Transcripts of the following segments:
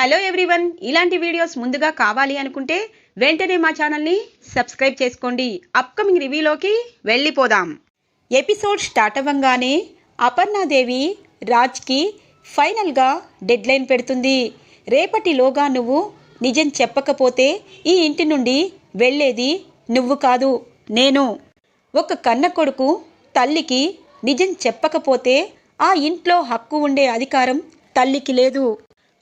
Hello everyone ఇలాంటి videos ముందుగా కావాలి అనుకుంటే వెంటనే మా ఛానల్ని సబ్స్క్రైబ్ చేసుకోండి. అప్కమింగ్ రివ్యూలోకి వెళ్ళిపోదాం. ఎపిసోడ్ స్టార్ట్ అవ్వంగానే అపర్ణాదేవి రాజ్కి ఫైనల్గా డెడ్లైన్ పెడుతుంది. రేపటిలోగా నువ్వు నిజం చెప్పకపోతే ఈ ఇంటి నుండి వెళ్ళేది నువ్వు కాదు నేను. ఒక కన్న కొడుకు తల్లికి నిజం చెప్పకపోతే ఆ ఇంట్లో హక్కు ఉండే అధికారం తల్లికి లేదు.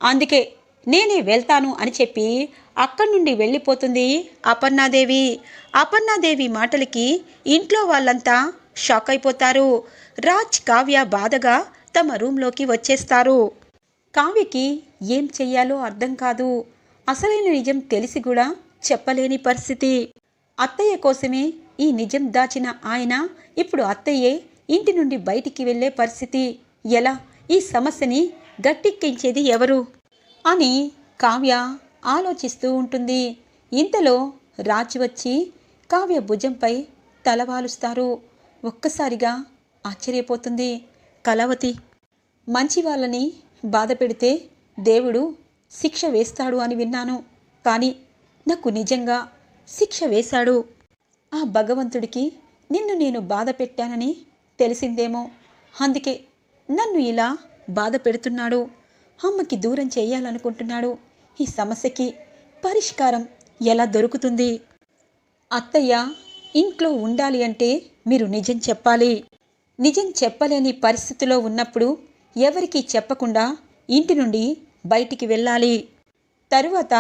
అందుకే నేనే వెళ్తాను అని చెప్పి అక్కడి నుండి వెళ్ళిపోతుంది అపర్ణాదేవి. అపర్ణాదేవి మాటలకి ఇంట్లో వాళ్ళంతా షాక్ అయిపోతారు. రాజ్ కావ్య బాధగా తమ రూంలోకి వచ్చేస్తారు. కావ్యకి ఏం చెయ్యాలో అర్థం కాదు. అసలైన నిజం తెలిసి కూడా చెప్పలేని పరిస్థితి. అత్తయ్య కోసమే ఈ నిజం దాచిన ఆయన ఇప్పుడు అత్తయ్యే ఇంటి నుండి బయటికి వెళ్ళే పరిస్థితి. ఎలా? ఈ సమస్యని గట్టెక్కించేది ఎవరు? అని కావ్య ఆలోచిస్తూ ఉంటుంది. ఇంతలో రాజు వచ్చి కావ్య భుజంపై తలవాలుస్తారు. ఒక్కసారిగా ఆశ్చర్యపోతుంది. కలవతి మంచి వాళ్ళని బాధ పెడితే దేవుడు శిక్ష వేస్తాడు అని విన్నాను. కానీ నాకు నిజంగా శిక్ష వేశాడు. ఆ భగవంతుడికి నిన్ను నేను బాధ పెట్టానని తెలిసిందేమో. అందుకే నన్ను ఇలా బాధ పెడుతున్నాడు. అమ్మకి దూరం చేయాలనుకుంటున్నాడు. ఈ సమస్యకి పరిష్కారం ఎలా దొరుకుతుంది? అత్తయ్య ఇంట్లో ఉండాలి అంటే మీరు నిజం చెప్పాలి. నిజం చెప్పలేని పరిస్థితిలో ఉన్నప్పుడు ఎవరికీ చెప్పకుండా ఇంటి నుండి బయటికి వెళ్ళాలి. తరువాత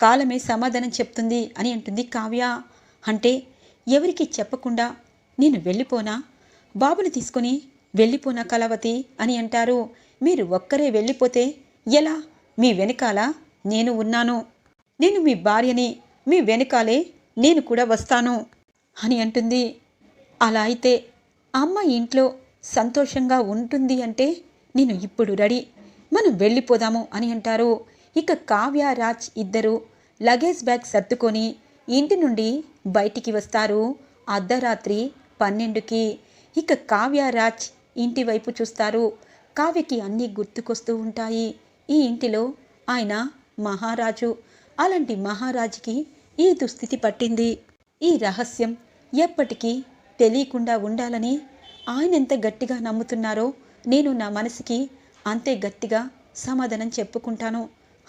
కాలమే సమాధానం చెప్తుంది అని అంటుంది కావ్య. అంటే ఎవరికి చెప్పకుండా నేను వెళ్ళిపోనా? బాబుని తీసుకొని వెళ్ళిపోనా కలవతి అని అంటారు. మీరు ఒక్కరే వెళ్ళిపోతే ఎలా? మీ వెనకాల నేను ఉన్నాను. నేను మీ భార్యని మీ వెనకాలే నేను కూడా వస్తాను అని అంటుంది. అలా అయితే అమ్మ ఇంట్లో సంతోషంగా ఉంటుంది అంటే నేను ఇప్పుడు రెడీ. మనం వెళ్ళిపోదాము అని అంటారు. ఇక కావ్య రాజ్ ఇద్దరు లగేజ్ బ్యాగ్ సర్దుకొని ఇంటి నుండి బయటికి వస్తారు. అర్ధరాత్రి పన్నెండుకి. ఇక కావ్య రాజ్ ఇంటి వైపు చూస్తారు. కావ్యకి అన్నీ గుర్తుకొస్తూ ఉంటాయి. ఈ ఇంటిలో ఆయన మహారాజు. అలాంటి మహారాజుకి ఈ దుస్థితి పట్టింది. ఈ రహస్యం ఎప్పటికీ తెలియకుండా ఉండాలని ఆయన ఎంత గట్టిగా నమ్ముతున్నారో నేను నా మనసుకి అంతే గట్టిగా సమాధానం చెప్పుకుంటాను.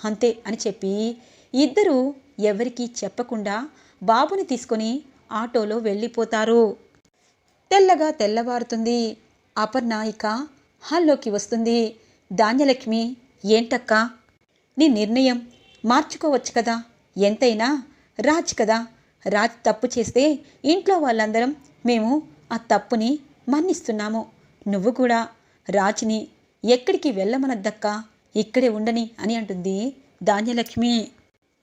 అంతే అని చెప్పి ఇద్దరూ ఎవరికీ చెప్పకుండా బాబుని తీసుకొని ఆటోలో వెళ్ళిపోతారు. తెల్లగా తెల్లవారుతుంది. అపర్ణ ఇక హాల్లోకి వస్తుంది. ధాన్యలక్ష్మి ఏంటక్కా? నీ నిర్ణయం మార్చుకోవచ్చు కదా? ఎంతైనా? రాజ్ కదా? రాజ్ తప్పు చేస్తే ఇంట్లో వాళ్ళందరం మేము ఆ తప్పుని మన్నిస్తున్నాము. నువ్వు కూడా. రాజ్ని ఎక్కడికి వెళ్ళమనద్దక్కా? ఇక్కడే ఉండని అని అంటుంది ధాన్యలక్ష్మి.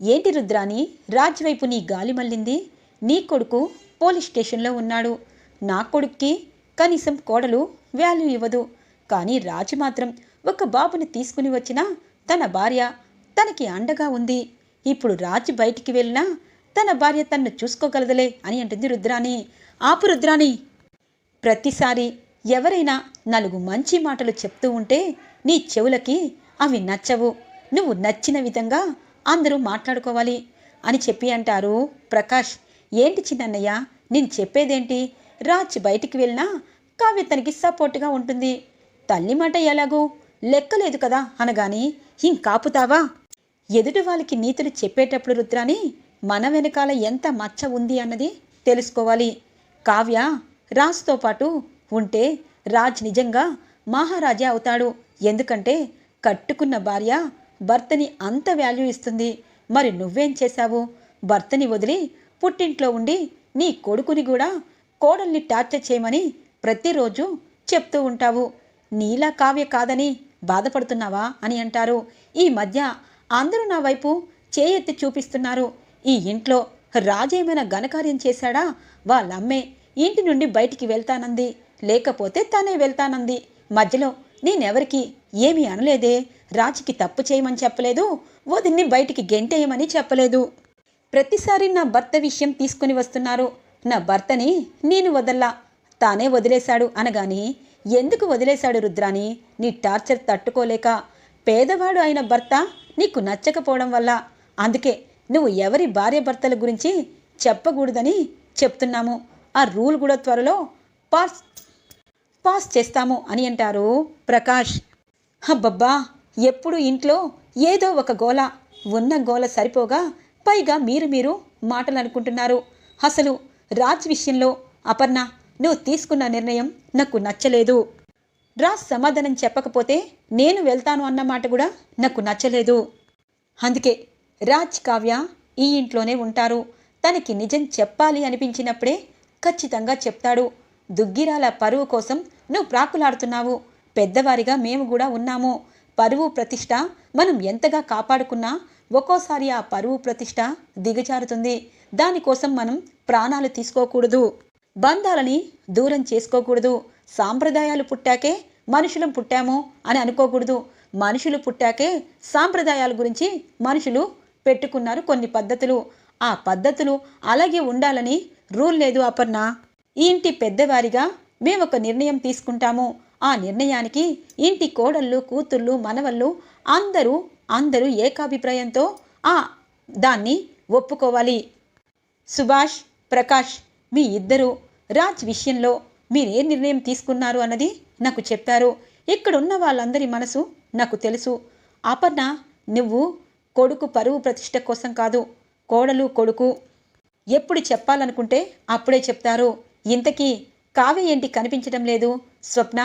ఏంటి రుద్రాని రాజ్ వైపు నీ గాలి మళ్ళింది. నీ కొడుకు పోలీస్ స్టేషన్లో ఉన్నాడు. నా కొడుక్కి కనీసం కోడలు వాల్యూ ఇవ్వదు. కానీ రాజు మాత్రం ఒక బాబుని తీసుకుని వచ్చినా తన భార్య తనకి అండగా ఉంది. ఇప్పుడు రాజు బయటికి వెళ్ళినా తన భార్య తన్ను చూసుకోగలదులే అని అంటుంది రుద్రాణి. ఆపు రుద్రాణి. ప్రతిసారి ఎవరైనా నలుగు మంచి మాటలు చెప్తూ ఉంటే నీ చెవులకి అవి నచ్చవు. నువ్వు నచ్చిన విధంగా అందరూ మాట్లాడుకోవాలి అని చెప్పి అంటారు ప్రకాష్. ఏంటి చిన్నన్నయ్య? నేను చెప్పేదేంటి? రాజ్ బయటికి వెళ్ళినా కావ్య తనకి సపోర్ట్గా ఉంటుంది. తల్లి మాట ఎలాగూ? లెక్కలేదు కదా అనగాని ఇంకాపుతావా ఎదుటి వాళ్ళకి నీతులు చెప్పేటప్పుడు రుద్రాని మన వెనకాల ఎంత మచ్చ ఉంది అన్నది తెలుసుకోవాలి. కావ్య రాజుతో పాటు ఉంటే రాజ్ నిజంగా మహారాజా అవుతాడు. ఎందుకంటే కట్టుకున్న భార్య భర్తని అంత వాల్యూ ఇస్తుంది. మరి నువ్వేం చేశావు? భర్తని వదిలి పుట్టింట్లో ఉండి నీ కొడుకుని కూడా కోడల్ని టార్చర్ చేయమని ప్రతిరోజు చెప్తూ ఉంటావు. నీలా కావ్య కాదని బాధపడుతున్నావా అని అంటారు. ఈ మధ్య అందరూ నా వైపు చేయెత్తి చూపిస్తున్నారు. ఈ ఇంట్లో రాజేమైనా ఘనకార్యం చేశాడా? వాళ్ళమ్మే ఇంటి నుండి బయటికి వెళ్తానంది. లేకపోతే తానే వెళ్తానంది. మధ్యలో నేనెవరికి ఏమీ అనలేదే. రాజుకి తప్పు చేయమని చెప్పలేదు. వదిన్ని బయటికి గెంటేయమని చెప్పలేదు. ప్రతిసారి నా భర్త విషయం తీసుకుని వస్తున్నారు. నా భర్తని నేను వదల్లా. తానే వదిలేశాడు అనగాని ఎందుకు వదిలేశాడు రుద్రాని నీ టార్చర్ తట్టుకోలేక పేదవాడు అయిన భర్త నీకు నచ్చకపోవడం వల్ల. అందుకే నువ్వు ఎవరి భార్యాభర్తల గురించి చెప్పకూడదని చెప్తున్నాము. ఆ రూల్ కూడా త్వరలో పాస్ పాస్ చేస్తాము అని అంటారు ప్రకాష్. అబ్బబ్బా! ఎప్పుడు ఇంట్లో ఏదో ఒక గోల ఉన్న గోల సరిపోగా పైగా మీరు మీరు మాటలు అనుకుంటున్నారు. అసలు రాజ్ విషయంలో అపర్ణ నువ్వు తీసుకున్న నిర్ణయం నాకు నచ్చలేదు. రాజ్ సమాధానం చెప్పకపోతే నేను వెళ్తాను అన్న మాట కూడా నాకు నచ్చలేదు. అందుకే రాజ్ కావ్య ఈ ఇంట్లోనే ఉంటారు. తనకి నిజం చెప్పాలి అనిపించినప్పుడే ఖచ్చితంగా చెప్తాడు. దుగ్గిరాల పరువు కోసం నువ్వు ప్రాకులాడుతున్నావు. పెద్దవారిగా మేము కూడా ఉన్నాము. పరువు ప్రతిష్ట మనం ఎంతగా కాపాడుకున్నా ఒక్కోసారి ఆ పరువు ప్రతిష్ట దిగజారుతుంది. దానికోసం మనం ప్రాణాలు తీసుకోకూడదు. బంధాలని దూరం చేసుకోకూడదు. సాంప్రదాయాలు పుట్టాకే మనుషులం పుట్టాము అని అనుకోకూడదు. మనుషులు పుట్టాకే సాంప్రదాయాల గురించి మనుషులు పెట్టుకున్నారు కొన్ని పద్ధతులు. ఆ పద్ధతులు అలాగే ఉండాలని రూల్ లేదు అపర్ణ. ఇంటి పెద్దవారిగా మేము ఒక నిర్ణయం తీసుకుంటాము. ఆ నిర్ణయానికి ఇంటి కోడళ్ళు కూతుళ్ళు మనవళ్ళు అందరూ అందరూ ఏకాభిప్రాయంతో ఆ దాన్ని ఒప్పుకోవాలి. సుభాష్ ప్రకాష్ మీ ఇద్దరూ రాజ్ విషయంలో మీరు ఏ నిర్ణయం తీసుకున్నారు అన్నది నాకు చెప్పారు ఇక్కడున్న వాళ్ళందరి మనసు నాకు తెలుసు. అపర్ణ నువ్వు కొడుకు పరువు ప్రతిష్ట కోసం కాదు కోడలు కొడుకు. ఎప్పుడు చెప్పాలనుకుంటే అప్పుడే చెప్తారు. ఇంతకీ కావ్య ఏంటి కనిపించడం లేదు? స్వప్న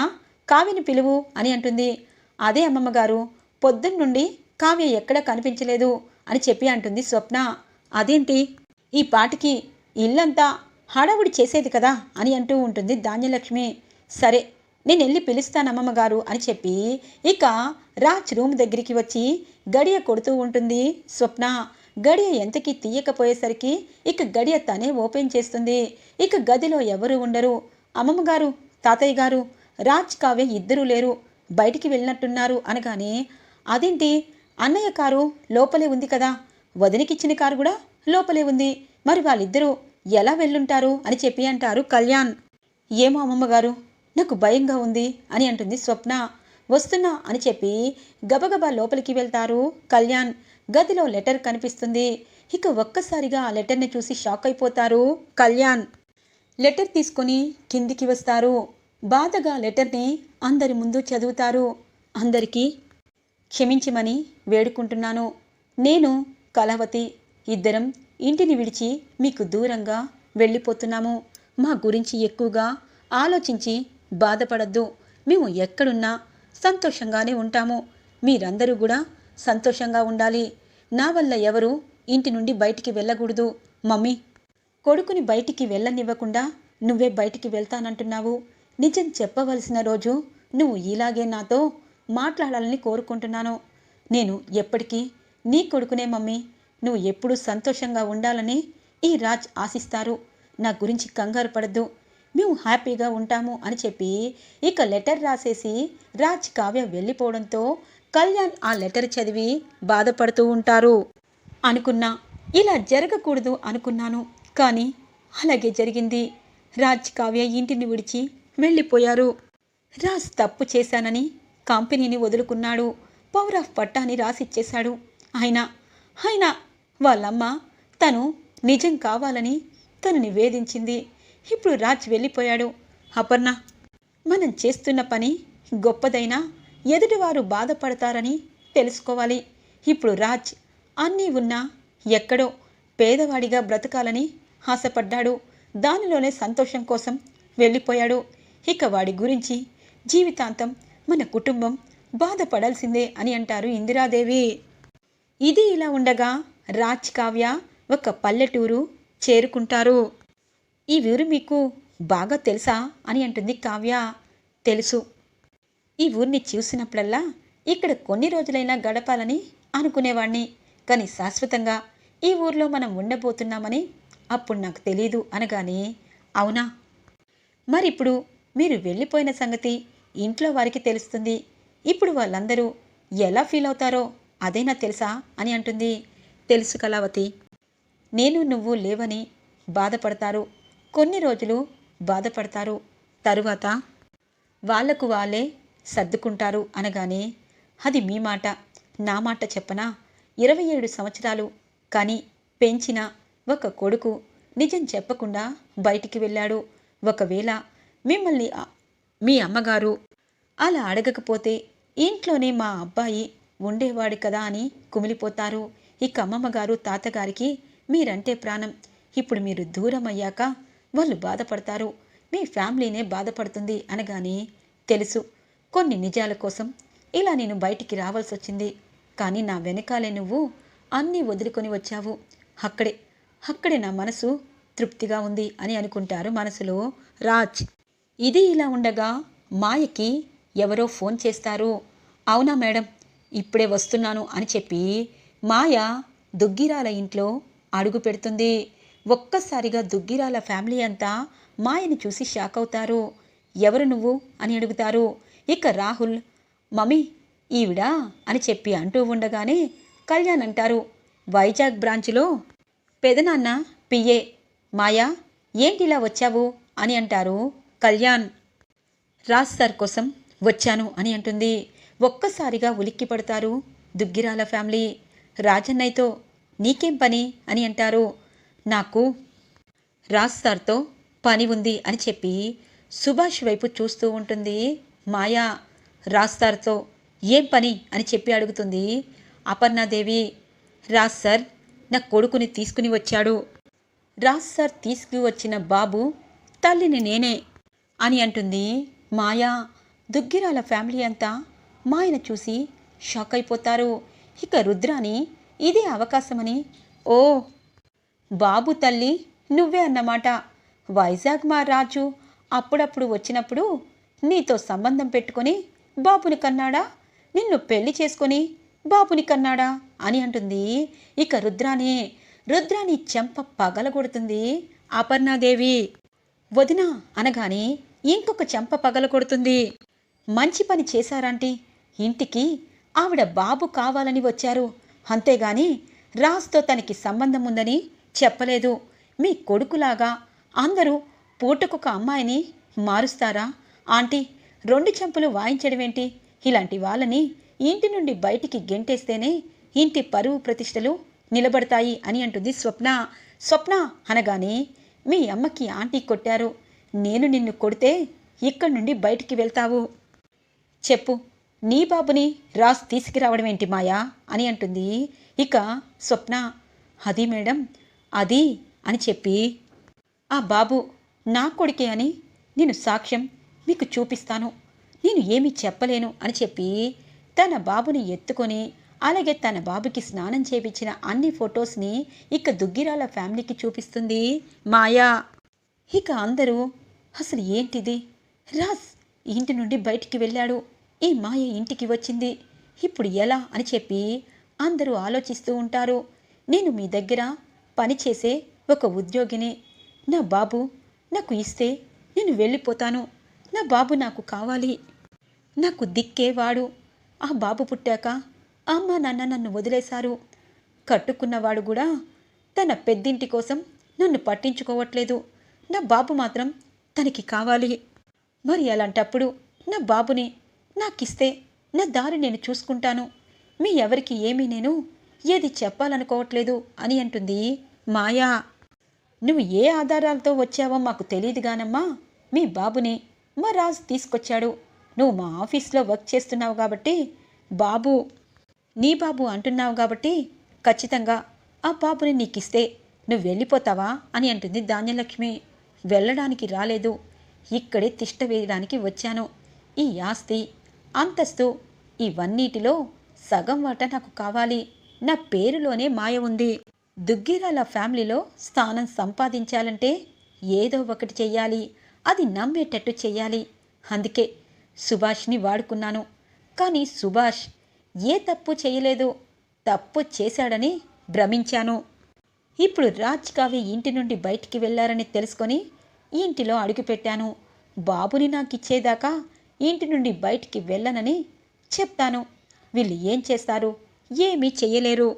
కావ్యని పిలువు అని అంటుంది. అదే అమ్మమ్మగారు పొద్దున్నుండి కావ్య ఎక్కడ కనిపించలేదు అని చెప్పి అంటుంది స్వప్న. అదేంటి? ఈ పాటికి ఇల్లంతా హడావుడి చేసేది కదా అని అంటూ ఉంటుంది ధాన్యలక్ష్మి. సరే నేను వెళ్ళి పిలుస్తాను అమ్మమ్మగారు అని చెప్పి ఇక రాజ్ రూమ్ దగ్గరికి వచ్చి గడియ కొడుతూ ఉంటుంది. స్వప్న గడియ ఎంతకీ తీయకపోయేసరికి ఇక గడియ తనే ఓపెన్ చేస్తుంది. ఇక గదిలో ఎవరు ఉండరు. అమ్మమ్మగారు తాతయ్య గారు రాజ్ కావ్య ఇద్దరూ లేరు. బయటికి వెళ్ళినట్టున్నారు అనగానే అదేంటి? అన్నయ్య కారు లోపలే ఉంది కదా. వదినకిచ్చిన కారు కూడా లోపలే ఉంది. మరి వాళ్ళిద్దరూ ఎలా వెళ్ళుంటారు అని చెప్పి అంటారు కళ్యాణ్. ఏమో అమ్మమ్మగారు నాకు భయంగా ఉంది అని అంటుంది స్వప్న. వస్తున్నా అని చెప్పి గబగబా లోపలికి వెళ్తారు కళ్యాణ్. గదిలో లెటర్ కనిపిస్తుంది. ఇక ఒక్కసారిగా ఆ లెటర్ని చూసి షాక్ అయిపోతారు కళ్యాణ్. లెటర్ తీసుకొని కిందికి వస్తారు. బాధగా లెటర్ని అందరి ముందు చదువుతారు. అందరికీ క్షమించమని వేడుకుంటున్నాను. నేను కళావతి ఇద్దరం ఇంటిని విడిచి మీకు దూరంగా వెళ్ళిపోతున్నాము. మా గురించి ఎక్కువగా ఆలోచించి బాధపడద్దు. మేము ఎక్కడున్నా సంతోషంగానే ఉంటాము. మీరందరూ కూడా సంతోషంగా ఉండాలి. నా వల్ల ఎవరు ఇంటి నుండి బయటికి వెళ్ళకూడదు. మమ్మీ కొడుకుని బయటికి వెళ్ళనివ్వకుండా నువ్వే బయటికి వెళ్తానంటున్నావు. నిజం చెప్పవలసిన రోజు నువ్వు ఇలాగే నాతో మాట్లాడాలని కోరుకుంటున్నాను. నేను ఎప్పటికీ నీ కొడుకునే మమ్మీ. నువ్వు ఎప్పుడూ సంతోషంగా ఉండాలని ఈ రాజ్ ఆశిస్తారు. నా గురించి కంగారు పడద్దు. మేము హ్యాపీగా ఉంటాము అని చెప్పి ఇక లెటర్ రాసేసి రాజ్ కావ్య వెళ్ళిపోవడంతో కళ్యాణ్ ఆ లెటర్ చదివి బాధపడుతూ ఉంటారు. అనుకున్నా ఇలా జరగకూడదు అనుకున్నాను. కానీ అలాగే జరిగింది. రాజ్ కావ్య ఇంటిని విడిచి వెళ్ళిపోయారు. రాజ్ తప్పు చేశానని కంపెనీని వదులుకున్నాడు. పవర్ ఆఫ్ పట్టాని రాసిచ్చేశాడు. అయినా అయినా వాళ్ళమ్మ తను నిజం కావాలని తను నివేదించింది. ఇప్పుడు రాజ్ వెళ్ళిపోయాడు. అపర్ణ మనం చేస్తున్న పని గొప్పదైనా ఎదుటివారు బాధపడతారని తెలుసుకోవాలి. ఇప్పుడు రాజ్ అన్నీ ఉన్నా ఎక్కడో పేదవాడిగా బ్రతకాలని ఆశపడ్డాడు. దానిలోనే సంతోషం కోసం వెళ్ళిపోయాడు. ఇక వాడి గురించి జీవితాంతం మన కుటుంబం బాధపడాల్సిందే అని అంటారు ఇందిరాదేవి. ఇది ఇలా ఉండగా రాజ్ కావ్య ఒక పల్లెటూరు చేరుకుంటారు. ఈ ఊరు మీకు బాగా తెలుసా అని అంటుంది కావ్య. తెలుసు. ఈ ఊరిని చూసినప్పుడల్లా ఇక్కడ కొన్ని రోజులైనా గడపాలని అనుకునేవాణ్ణి. కానీ శాశ్వతంగా ఈ ఊర్లో మనం ఉండబోతున్నామని అప్పుడు నాకు తెలీదు అనగానే అవునా? మరిప్పుడు మీరు వెళ్ళిపోయిన సంగతి ఇంట్లో వారికి తెలుస్తుంది. ఇప్పుడు వాళ్ళందరూ ఎలా ఫీల్ అవుతారో అదైనా తెలుసా అని అంటుంది. తెలుసు కళావతి. నేను నువ్వు లేవని బాధపడతారు. కొన్ని రోజులు బాధపడతారు. తరువాత వాళ్ళకు వాళ్ళే సర్దుకుంటారు అనగానే అది మీ మాట నా మాట చెప్పనా? ఇరవై ఏడు సంవత్సరాలు కానీ పెంచిన ఒక కొడుకు నిజం చెప్పకుండా బయటికి వెళ్ళాడు. ఒకవేళ మిమ్మల్ని మీ అమ్మగారు అలా అడగకపోతే ఇంట్లోనే మా అబ్బాయి ఉండేవాడు కదా అని కుమిలిపోతారు. ఇక అమ్మమ్మగారు తాతగారికి మీరంటే ప్రాణం. ఇప్పుడు మీరు దూరం అయ్యాక వాళ్ళు బాధపడతారు. మీ ఫ్యామిలీనే బాధపడుతుంది అనగానే తెలుసు. కొన్ని నిజాల కోసం ఇలా నేను బయటికి రావాల్సి వచ్చింది కానీ నా వెనకాలే నువ్వు అన్నీ వదులుకొని వచ్చావు. అక్కడే అక్కడే నా మనసు తృప్తిగా ఉంది అని అనుకుంటారు మనసులో రాజ్. ఇది ఇలా ఉండగా మాయకి ఎవరో ఫోన్ చేస్తారు. అవునా మేడం ఇప్పుడే వస్తున్నాను అని చెప్పి మాయ దుగ్గిరాల ఇంట్లో అడుగు పెడుతుంది. ఒక్కసారిగా దుగ్గిరాల ఫ్యామిలీ అంతా మాయని చూసి షాక్ అవుతారు. ఎవరు నువ్వు? అని అడుగుతారు. ఇక రాహుల్ మమ్మీ ఈవిడా? అని చెప్పి అంటూ ఉండగానే కళ్యాణ్ అంటారు. వైజాగ్ బ్రాంచ్లో పెదనాన్న పిఏ మాయా ఏంటిలా వచ్చావు? అని అంటారు కళ్యాణ్. రాజ్ సార్ కోసం వచ్చాను అని అంటుంది. ఒక్కసారిగా ఉలిక్కి పడతారు దుగ్గిరాల ఫ్యామిలీ. రాజన్నయ్యతో నీకేం పని? అని అంటారు. నాకు రాజ్ సార్తో పని ఉంది అని చెప్పి సుభాష్ వైపు చూస్తూ ఉంటుంది. మాయా రాజ్ సార్తో ఏం పని? అని చెప్పి అడుగుతుంది అపర్ణాదేవి. రాజ్ సార్ నా కొడుకుని తీసుకుని వచ్చాడు. రాజ్ సార్ తీసుకువచ్చిన బాబు తల్లిని నేనే అని అంటుంది. మాయా దుగ్గిరాల ఫ్యామిలీ అంతా మాయన చూసి షాక్ అయిపోతారు. ఇక రుద్రాని ఇదే అవకాశమని. ఓ బాబు తల్లి నువ్వే అన్నమాట. వైజాగ్ మా రాజు అప్పుడప్పుడు వచ్చినప్పుడు నీతో సంబంధం పెట్టుకొని బాబుని కన్నాడా? నిన్ను పెళ్ళి చేసుకొని బాబుని కన్నాడా? అని అంటుంది. ఇక రుద్రాని రుద్రాని చెంప పగలగొడుతుంది. అపర్ణాదేవి వదిన అనగానే ఇంకొక చెంప పగలగొడుతుంది. మంచి పని చేశారంటే. ఇంటికి ఆవిడ బాబు కావాలని వచ్చారు. అంతేగాని రాజ్తో తనకి సంబంధం ఉందని చెప్పలేదు. మీ కొడుకులాగా అందరూ పూటకొక అమ్మాయిని మారుస్తారా? ఆంటీ రెండు చెంపలు వాయించడమేంటి? ఇలాంటి వాళ్ళని ఇంటి నుండి బయటికి గెంటేస్తేనే ఇంటి పరువు ప్రతిష్టలు నిలబడతాయి అని అంటుంది స్వప్న. స్వప్న అనగానే మీ అమ్మకి ఆంటీ కొట్టారు. నేను నిన్ను కొడితే ఇక్కడి నుండి బయటికి వెళ్తావు. చెప్పు. నీ బాబుని రాజు తీసుకురావడం ఏంటి మాయా? అని అంటుంది. ఇక స్వప్న అది మేడం అది అని చెప్పి ఆ బాబు నా కొడుకే అని నేను సాక్ష్యం మీకు చూపిస్తాను. నేను ఏమీ చెప్పలేను అని చెప్పి తన బాబుని ఎత్తుకొని అలాగే తన బాబుకి స్నానం చేపించిన అన్ని ఫొటోస్ని ఇక దుగ్గిరాల ఫ్యామిలీకి చూపిస్తుంది మాయా. ఇక అందరూ అసలు ఏంటిది? రాజ్ ఇంటి నుండి బయటికి వెళ్ళాడు. ఈ మాయ ఇంటికి వచ్చింది. ఇప్పుడు ఎలా అని చెప్పి అందరూ ఆలోచిస్తూ ఉంటారు. నేను మీ దగ్గర పనిచేసే ఒక ఉద్యోగిని. నా బాబు నాకు ఇస్తే నేను వెళ్ళిపోతాను. నా బాబు నాకు కావాలి. నాకు దిక్కేవాడు ఆ బాబు పుట్టాక అమ్మ నాన్న నన్ను వదిలేశారు. కట్టుకున్నవాడు కూడా తన పెద్దింటి కోసం నన్ను పట్టించుకోవట్లేదు. నా బాబు మాత్రం తనకి కావాలి. మరి అలాంటప్పుడు నా బాబుని నాకిస్తే నా దారి నేను చూసుకుంటాను. మీ ఎవరికి ఏమీ నేను ఏది చెప్పాలనుకోవట్లేదు అని అంటుంది మాయా. నువ్వు ఏ ఆధారాలతో వచ్చావో మాకు తెలియదుగానమ్మా మీ బాబుని మా రాజు తీసుకొచ్చాడు. నువ్వు మా ఆఫీస్లో వర్క్ చేస్తున్నావు కాబట్టి బాబు నీ బాబు అంటున్నావు కాబట్టి ఖచ్చితంగా ఆ బాబుని నీకిస్తే నువ్వు వెళ్ళిపోతావా అని అంటుంది ధాన్యలక్ష్మి. వెళ్ళడానికి రాలేదు. ఇక్కడే తిష్ట వేయడానికి వచ్చాను. ఈ ఆస్తి అంతస్తు ఇవన్నిటిలో సగం వాట నాకు కావాలి. నా పేరులోనే మాయ ఉంది. దుగ్గిరాల ఫ్యామిలీలో స్థానం సంపాదించాలంటే ఏదో ఒకటి చెయ్యాలి. అది నమ్మేటట్టు చెయ్యాలి. అందుకే సుభాష్ని వాడుకున్నాను. కానీ సుభాష్ ఏ తప్పు చేయలేదు. తప్పు చేశాడని భ్రమించాను. ఇప్పుడు రాజ్ కావ్య ఇంటి నుండి బయటికి వెళ్ళారని తెలుసుకొని ఇంటిలో అడుగుపెట్టాను. బాబుని నాకు ఇచ్చేదాకా ఇంటి నుండి బయటికి వెళ్ళనని చెప్తాను. వీళ్ళు ఏం చేస్తారు? ఏమీ చెయ్యలేరు.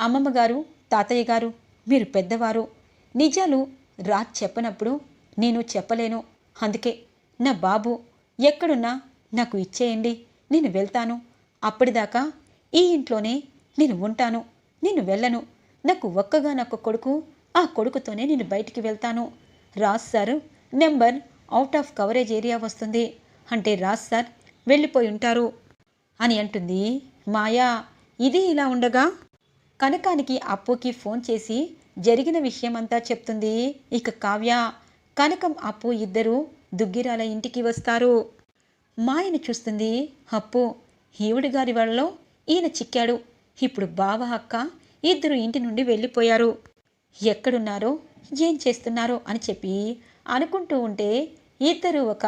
అమ్మమ్మ గారు తాతయ్య గారు మీరు పెద్దవారు. నిజాలు రాజ్ చెప్పనప్పుడు నేను చెప్పలేను. అందుకే నా బాబు ఎక్కడున్నా నాకు ఇచ్చేయండి నేను వెళ్తాను. అప్పటిదాకా ఈ ఇంట్లోనే నేను ఉంటాను. నేను వెళ్ళను. నాకు ఒక్కగా నాకు కొడుకు ఆ కొడుకుతోనే నేను బయటికి వెళ్తాను. Raj sir number out of coverage area వస్తుంది. అంటే రాజ్ సార్ వెళ్ళిపోయి ఉంటారు. అని అంటుంది. మాయా ఇది ఇలా ఉండగా? కనకానికి అప్పుకి ఫోన్ చేసి జరిగిన విషయమంతా చెప్తుంది. ఇక కావ్య కనకం అప్పు ఇద్దరు దుగ్గిరాల ఇంటికి వస్తారు. మాయను చూస్తుంది. అప్పు ఈవిడి గారి వాళ్ళలో ఈయన చిక్కాడు. ఇప్పుడు బావ అక్క ఇద్దరు ఇంటి నుండి వెళ్ళిపోయారు. ఎక్కడున్నారో ఏం చేస్తున్నారో అని చెప్పి అనుకుంటూ ఉంటే ఇద్దరు ఒక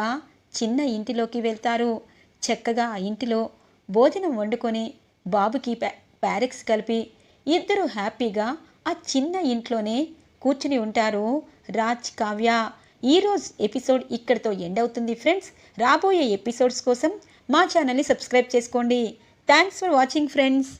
చిన్న ఇంటిలోకి వెళ్తారు. చక్కగా ఆ ఇంటిలో భోజనం వండుకొని బాబుకి ప్యా ప్యారెక్స్ కలిపి ఇద్దరు హ్యాపీగా ఆ చిన్న ఇంట్లోనే కూర్చుని ఉంటారు. రాజ్ కావ్య ఈరోజు ఎపిసోడ్ ఇక్కడితో ఎండ్ అవుతుంది ఫ్రెండ్స్. రాబోయే ఎపిసోడ్స్ కోసం మా ఛానల్ని సబ్స్క్రైబ్ చేసుకోండి. Thanks for watching friends.